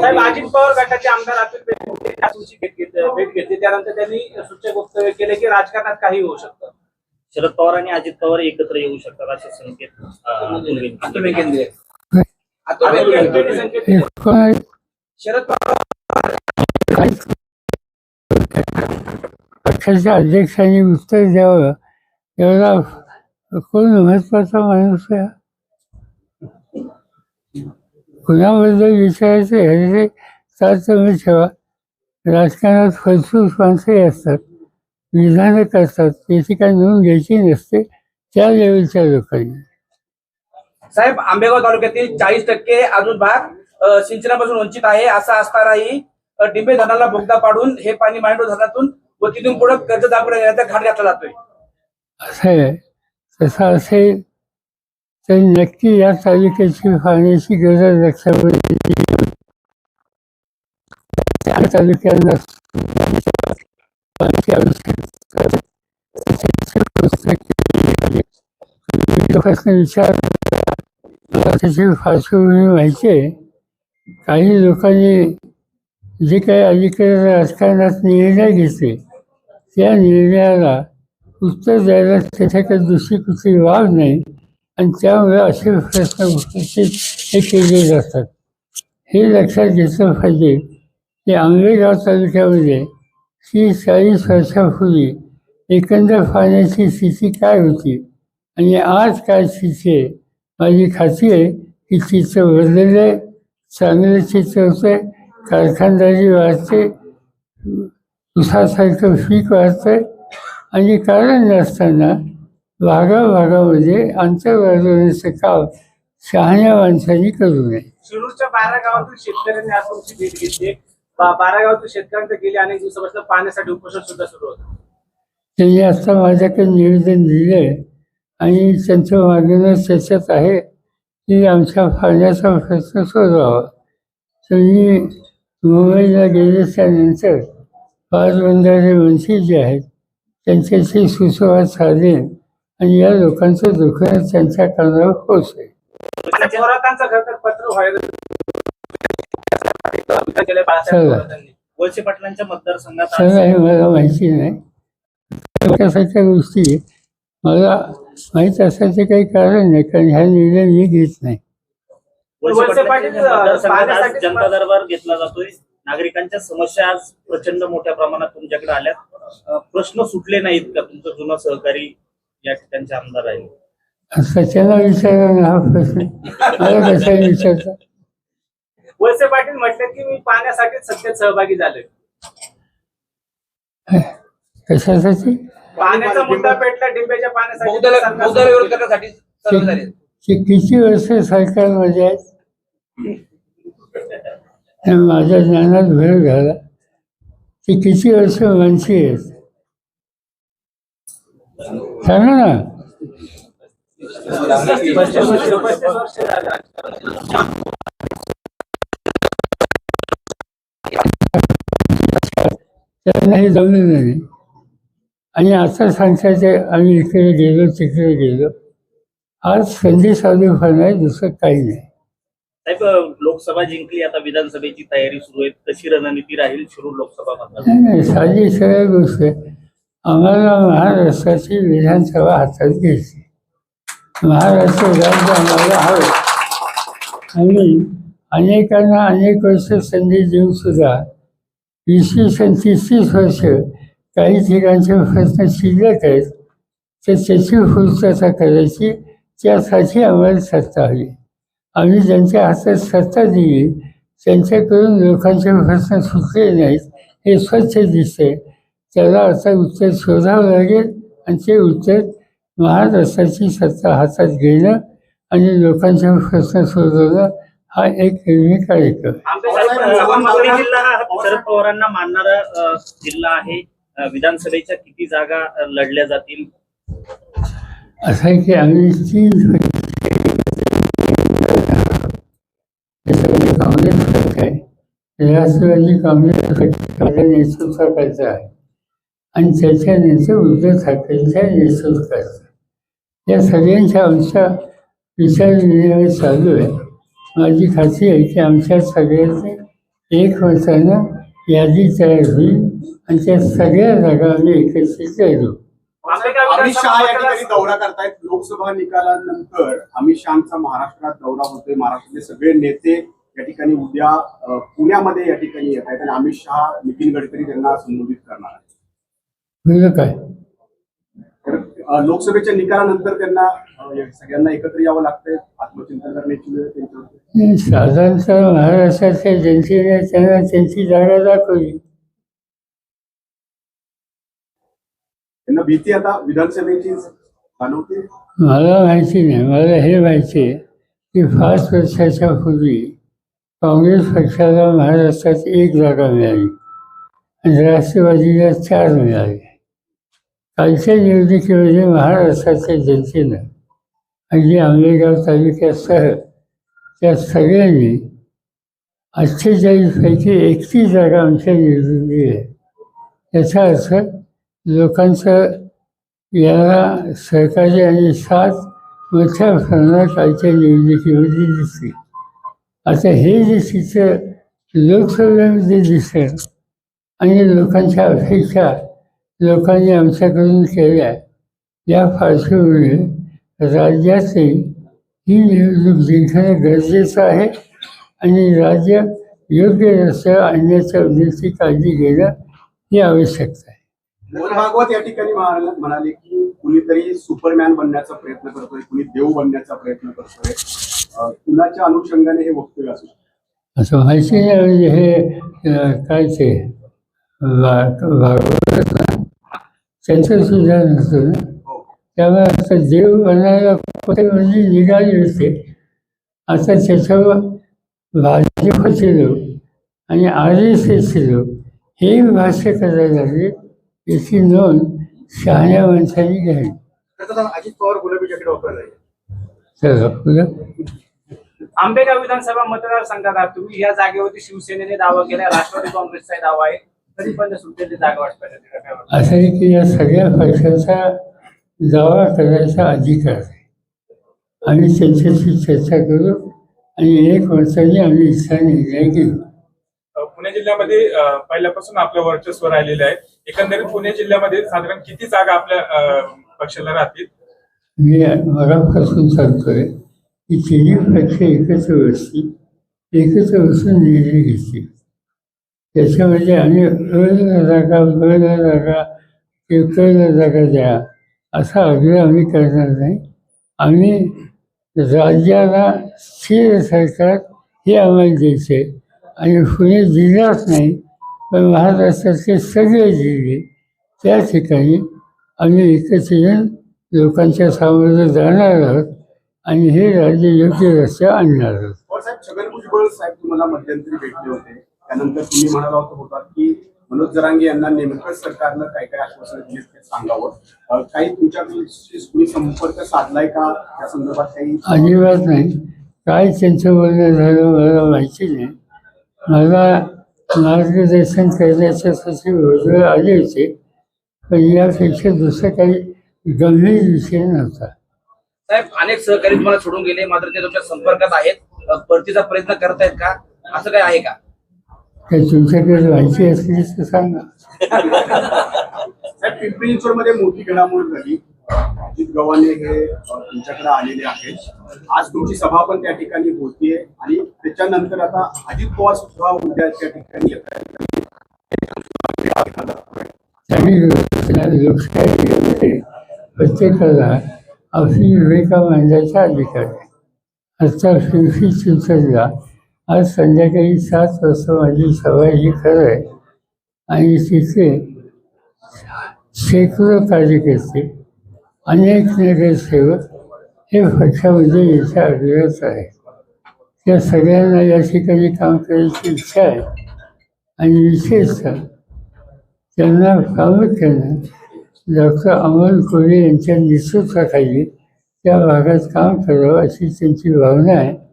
साहेब अजित पवार गटाचे आमदार अतुल बेनके त्या दिवशी भेट घेत- भेट घेतली त्यानंतर त्यांनी सूचक वक्तव्य केले की राजकारणात काही होऊ शकतं शरद पवार आणि अजित पवार एकत्र येऊ शकतात असे संकेत अं, अतुल बेनके. अतुल बेनके अतुल बेनकेंनी संकेत दिले. शरद पवार पक्षाच्या अध्यक्षांनी उत्तर द्यावं एवढा कोण महत्त्वाचा माणूस आहे हा? कुणाबद्दल विचारायचं ह्याचे तर तुम्ही ठेवा. राजकारणात फलसूस माणसंही असतात. विधानं करतात त्याची काही नोंद घ्यायची नसते. त्या लेवलच्या लोकांनी. साहेब आंबेगाव तालुक्यातील चाळीस टक्के अजून भाग सिंचनापासून वंचित आहे असा असतानाही अ, डिंबे धरणाला बोगदा पाडून हे पाणी मांडो धरणातून व तिथून पुढे कर्ज दाखवण्यात घाट घातला जातोय. असं आहे. तसं असेल तर नक्की या तालुक्याची पाण्याची गरज लक्षामध्ये या तालुक्यांना विचार त्याची पार्श्वभूमी माहिती आहे. काही लोकांनी जे काही अलीकडे राजकारणात निर्णय घेतले त्या निर्णयाला उत्तर द्यायला त्याच्याकडे दुसरी कुठली वाव नाही. आणि त्यामुळे असे प्रश्न उपस्थित हे केले जातात. हे लक्षात घेतलं पाहिजे की आंबेगाव तालुक्यामध्ये ही चाळीस वर्षापूर्वी एकंदर पाण्याची स्थिती काय होती आणि आज काय स्थिती आहे? माझी खात्री आहे की चित्र बदललं आहे चांगलं चित्र होतं कारखानदारी वाढते उसासारखं पीक आहे आणि कारण नसताना भागाभागामध्ये अंतर वाढवण्याचं काम शहाण्या माणसांनी करू नये. शिरूरच्या बारा गावातील शेतकऱ्यांनी आज तुमची भेट घेतली. बा- बारा गावातील शेतकऱ्यांचं गेले अनेक दिवसापासून पाण्यासाठी उपोषण सुद्धा सुरू होतं. त्यांनी आता माझ्याकडे निवेदन दिलं आणि त्यांचं मागणं त्याच्यात आहे की आमच्या पाण्याचा प्रश्न सोडवावा त्यांनी मुंबईला गेले त्यानंतर पारबंधारे मंत्री जे आहेत त्यांच्याशी सुसंवाद साधेन आणि या लोकांचं दुःख त्यांच्या कानावर पोचेल आणि थोरातांचं खरं तर पत्र व्हायरल केलंय बाळासाहेब चला. थोरातांनी. वळसे पाटलांच्या मतदारसंघात सगळं हे मला माहिती नाही. त्यासारख्या गोष्टी मला माहीत असण्याचं काही कारण नाही कारण ह्या निर्णय मी घेत नाही. वळसे पाटील, मतदारसंघात जनता दरबार घेतला जातोय. नागरिकांच्या समस्या आज प्रचंड मोठ्या प्रमाणात तुमच्याकडे आल्यात. अं, प्रश्न सुटले नाहीत का तुमचं जुनं सहकारी या ठिकाणचे आमदार आहे सच्याला विचारा ना हा प्रश्न? मला विचारता? वळसे पाटील म्हटले की मी पाण्यासाठी सत्तेत सहभागी झालोय. कशासाठी? पाण्याचा मुद्दा पेटला डिंबेच्या पाण्यासाठी बौद्धाला सरकार- बौद्धाला विरोध करण्यासाठी सर्व झाले. ते किती वर्ष सरकारमध्ये आहेत. माझ्या ज्ञानात भर झाला ते किती वर्ष माणसी आहेत? सांगा ना. त्यांना हे जमलं नाही. आणि आता सांगतायचे आम्ही इकडे गेलो तिकडे गेलो. आज संधी साधू आहे दुसरं काही नाही. साहेब लोकसभा जिंकली आता विधानसभेची तयारी सुरू आहे. कशी रणनीती राहील शिरूर लोकसभा नाही साधी सरळ गोष्ट आहे आम्हाला महाराष्ट्राची विधानसभा हातात घ्यायची. महाराष्ट्र राज्य आम्हाला हवं. आणि अनेकांना अनेक वर्ष संधी देऊन सुद्धा इसवी सन तीस तीस वर्ष काही ठिकाणचे प्रश्न शिल्लक आहेत तर त्याची पूर्तता करायची त्यासाठी आम्हाला सत्ता हवी. आम्ही ज्यांच्या हातात सत्ता दिली त्यांच्याकडून लोकांचे प्रश्न सुटले नाहीत हे स्वच्छ दिसते त्याला आता उत्तर शोधावं लागेल आणि ते उत्तर महाराष्ट्राची सत्ता हातात घेणं आणि लोकांचे प्रश्न सोडवणं हा एक नेहमी कार्यक्रम हा शरद पवारांना मानणारा जिल्हा आहे. विधानसभेच्या किती जागा लढल्या जातील? असं आहे की आम्ही तीन काँग्रेस पक्ष आहे. राष्ट्रवादी काँग्रेस पक्षाच्या नेतृत्वाखालचा आहे. आणि त्याच्यानंतर उद्धव ठाकरेंच्या नेतृत्वाचा या सगळ्यांच्या आमच्या विचारविनिमय चालू आहे. माझी खात्री आहे की आमच्या सगळ्यांचे एक वर्षानं यादी तयार होईल आणि त्या सगळ्या जागा आम्ही एकत्रित करू. अमित शहा या ठिकाणी दौरा करतायत. लोकसभा निकालानंतर अमित शहाचा महाराष्ट्रात दौरा होतोय. महाराष्ट्रातले सगळे नेते या ठिकाणी उद्या पुण्यामध्ये या ठिकाणी येत आहेत आणि अमित शहा नितीन गडकरी त्यांना संबोधित करणार आहेत. काय? तर अ, लोकसभेच्या निकालानंतर त्यांना सगळ्यांना एकत्र यावं लागतंय आत्मचिंतन करण्याची वेळ त्यांच्यावर. साधारणतः महाराष्ट्राच्या जनतेने त्यांना त्यांची जागा दाखवली. त्यांना भीती आता विधानसभेची जाणवते? मला माहिती नाही. मला हे माहिती आहे की पाच वर्षाच्या पूर्वी काँग्रेस पक्षाला महाराष्ट्रात एक जागा मिळाली आणि राष्ट्रवादीला चार मिळाले. कालच्या निवडणुकीमध्ये महाराष्ट्राच्या जनतेनं जे आंबेगाव तालुक्यासह त्या सगळ्यांनी अठ्ठेचाळीसपैकी एकतीस जागा आमच्या निवडून आहे याचा अर्थ लोकांचं याला सहकार्य आणि साथ मोठ्या प्रमाणात कालच्या निवडणुकीमध्ये दिसली. आता हे जे चित्र लोकसभेमध्ये दिसलं आणि लोकांच्या अपेक्षा लोकांनी आमच्याकडून केल्या. या पार्श्वभूमीवर राज्याचे ही निवडणूक जिंकणं गरजेचं आहे आणि राज्य योग्य रस्त्यावर आणण्याच्या उद्देशाची काळजी घेणं ही आवश्यकता आहे. भागवत या ठिकाणी म्हणाले की कुणीतरी सुपरमॅन बनण्याचा प्रयत्न करतोय कुणी देव बनण्याचा प्रयत्न करतोय. कुणाच्या अनुषंगाने हे वक्तव्य असू? असं माहिती नाही म्हणजे हे काय ते भागवत त्यांचं सुद्धा नसतं ना? हो. त्यामुळे आता देव बनायला कुठे म्हणजे निघाले होते आता त्याच्यावर भाजपचे लोक आणि आर एस एसचे लोक हे भाष्य करायला लागले. याची नोंद शहाण्या माणसांनी घ्यावी. अजित पवार गुलाबी जॅकेट आंबेगाव विधानसभा मतदारसंघात आहात तुम्ही या जागेवरती शिवसेनेने दावा केला राष्ट्रवादी काँग्रेसचा दावा आहे. तरी पण सुटलेली जागा वाटपायला असं आहे की या सगळ्या पक्षाचा दावा करायचा अधिकार आहे. आम्ही त्यांच्याशी चर्चा करू आणि एक वर्षाने आम्ही इच्छा निर्णय घेऊ. पुणे जिल्ह्यामध्ये पहिल्यापासून आपलं वर्चस्व राहिलेलं आहे. एकंदरीत पुणे जिल्ह्यामध्ये साधारण किती जागा आपल्या अ, पक्षाला राहतील? मी मगापासून सांगतोय की तिन्ही पक्ष एकत्र बसतील. एकत्र बसून निर्णय घेतील. त्याच्यामध्ये आम्ही अला जागा बला जागा किंवा जागा द्या. असा आग्रह आम्ही करणार नाही. आम्ही राज्याला स्थिर सरकार हे आम्हाला द्यायचं. आहे आणि पुणे जिल्हाच नाही पण महाराष्ट्रातले सगळे जिल्हे त्या ठिकाणी आम्ही एकत्र येऊन लोकांच्या सामोरं जाणार आहोत आणि हे राज्य योग्य रस्त्या आणणार आहोत. साहेब तुम्हाला मध्यंतरी भेटले होते. त्यानंतर तुम्ही म्हणाला होता होता की मनोज जरांगे यांना नेमकं सरकारनं काय काय आश्वासन दिले ते सांगावं. काही तुमच्याशी कोणी संपर्क साधलाय का? त्या संदर्भात काही अजिबात नाही. काय त्यांचं बोलणं झालं मला माहिती नाही. मला मार्गदर्शन करण्याच्यासाठी भुजबळ आले होते पण यापेक्षा दुसरं काही गंभीर विषय नव्हता. साहेब अनेक सहकारी तुम्हाला सोडून गेले मात्र ते तुमच्या संपर्कात आहेत. परतीचा प्रयत्न करतायत का? असं काय आहे का? काही तुमच्याकडे माहिती असली तर सांगा साहेब पिंपरी चिंचवडमध्ये मोठी घडामोड झाली. अजित गव्हाणे हे तुमच्याकडे आलेले आहेत. आज तुमची सभा पण त्या ठिकाणी होतीये. आणि त्याच्यानंतर आता अजित पवार सुद्धा उद्या त्या ठिकाणी येत आहेत. त्यांनी लोकशाहीमध्ये प्रत्येकाला आपली भूमिका मांडायचा अधिकार आहे. आता पिंपरी चिंचवडला आज संध्याकाळी सात वाजता माझी सभा ही खरं आहे. आणि तिथे शेकडो कार्यकर्ते अनेक नगरसेवक हे पक्षामध्ये याच्या अभ्यास आहे त्या सगळ्यांना या ठिकाणी काम करायची इच्छा आहे. आणि विशेषतः त्यांना प्रामुख्यानं डॉक्टर अमोल कोरे यांच्या नेतृत्वाखाली त्या भागात काम करावं अशी त्यांची भावना आहे.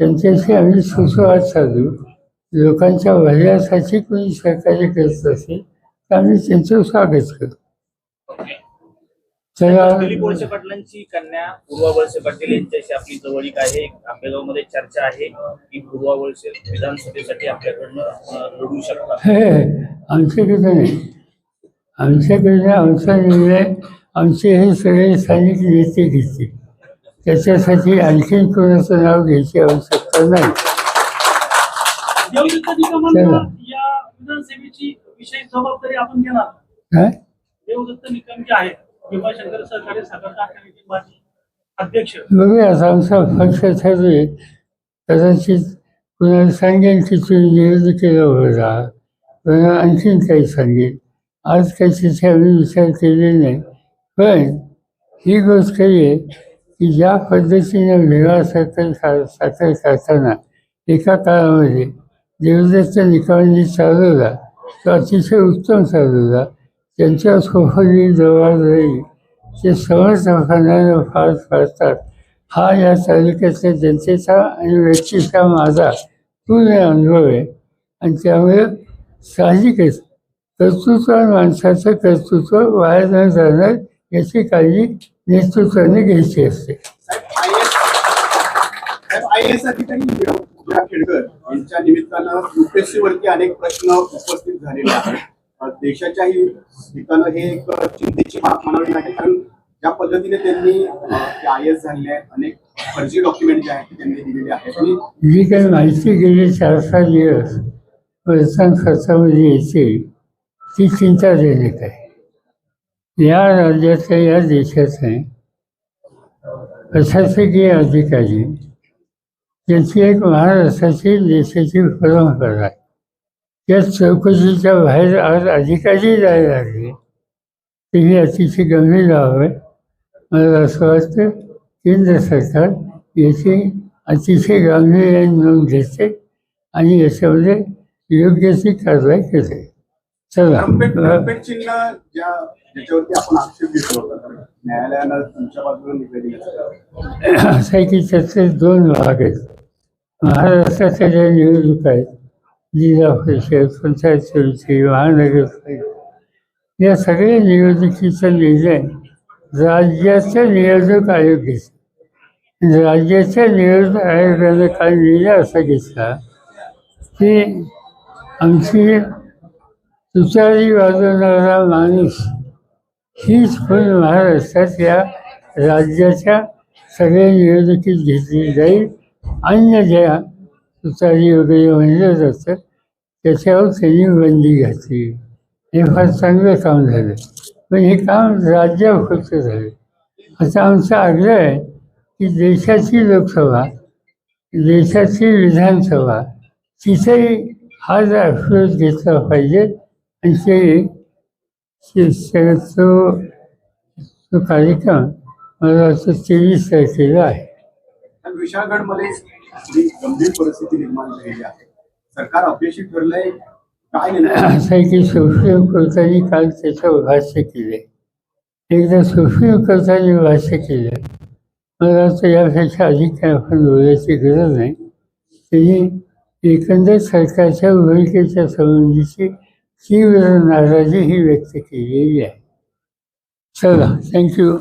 त्यांच्याशी आम्ही सुसंवाद साधू. लोकांच्या भल्यासाठी कोणी सहकार्य करत असेल तर आम्ही त्यांचं स्वागत करू. त्याला दिलीप वळसे पाटलांची कन्या पूर्वा वळसे पाटील यांच्याशी आपली जवळीक आहे. आंबेगावमध्ये चर्चा आहे की पूर्वा वळसे विधानसभेसाठी आपल्याकडनं लढू शकतात. हे आमच्याकडे नाही. आमच्याकडे आमचा निर्णय आमचे हे सगळे स्थानिक नेते घेतील. त्याच्यासाठी आणखीन कोणाचं नाव घ्यायची आवश्यकता नाही. देवदत्त निकमांना या विधानसभेची विशेष जबाबदारी आपण घेणार काय देवदत्त निकम जे आहेत. भीमाशंकर सहकारी साखर कारखान्याचे माजी अध्यक्ष. बघूया आता आमचा पक्ष ठरवेल कदाचित कुणाला सांगेन की तुम्ही निवडणुकीला उभं राहा. कुणाला आणखीन काही सांगेन आज काही तिथे आम्ही विचार केलेला नाही. पण ही गोष्ट खरी आहे की ज्या पद्धतीने वेगळा साखर खा साखर करताना एका काळामध्ये देवदत्त निकालांनी चालवला तो अतिशय उत्तम चालवला त्यांच्या सोबती जबाबदारी ते समर्थकांना फार फरतात. हा या तालुक्यातल्या जनतेचा आणि व्यक्तीचा माझा पूर्ण अनुभव आहे. आणि त्यामुळे साहजिकच कर्तृत्व माणसाचं कर्तृत्व वाया न जाणार याची काळजी नेतृत्वाने घ्यायची असते. खेडकर यांच्या निमित्तानं अनेक प्रश्न उपस्थित झालेले आहेत. देशाच्याही हितानं हे एक चिंतेची बाब म्हणावी लागेल कारण ज्या पद्धतीने त्यांनी आय एस झालेले आहेत अनेक फर्जी डॉक्युमेंट जे आहेत त्यांनी दिलेले आहेत. आणि जी काही माहिती गेली चार सहा दिवस खर्चामध्ये येते ती चिंताजनक आहे या राज्याच्या या देशाचे प्रशासकीय अधिकारी त्यांची एक महाराष्ट्राची देशाची परंपरा आहे. त्या चौकशीच्या बाहेर आज अधिकारी जायला लागले. तर ही अतिशय गंभीर बाब आहे मला असं वाटतं केंद्र सरकार याची अतिशय गांभीर्याने नोंद घेते आणि याच्यामध्ये योग्य ती कारवाई करते ट्रम्पेट चिन्ह ज्या ज्याच्यावरती आपण आक्षेप घेतला होता तर न्यायालयानं तुमच्या असं आहे की त्याचे दोन भाग आहेत. महाराष्ट्राच्या ज्या निवडणुका आहेत जिल्हा परिषद पंचायत समिती महानगरपालिका या सगळ्या निवडणुकीचा निर्णय राज्याचा निवडणूक आयोग घेतो राज्याच्या निवडणूक आयोगाने काय निर्णय असा घेतला की आमची तुतारी वाजवणारा माणूस हीच पण महाराष्ट्रात या राज्याच्या सगळ्या निवडणुकीत घेतली जाईल. अन्य ज्या तुतारी वगैरे म्हणलं जातं त्याच्यावर त्यांनी बंदी घातली. हे फार चांगलं काम झालं. पण हे काम राज्यापुरतं झालं. आता आमचा आग्रह आहे की देशाची लोकसभा देशाची विधानसभा तिथेही हा जो घेतला पाहिजे आणि ते कार्यक्रम मला वाटतं तेवीस तारखेला आहे. विशाळगडमध्ये गंभीर परिस्थिती निर्माण झालेली आहे. सरकार अपयशी ठरलंय काय असं आहे की कोर्टाने काल त्याच्यावर भाष्य केले एकदा कोर्टाने भाष्य केलं मला वाटतं यापेक्षा अधिक काय आपण बोलायची गरज नाही. त्यांनी एकंदर सरकारच्या भूमिकेच्या संबंधीची तीव्र नाराजी ही व्यक्त केलेली आहे. चला थँक्यू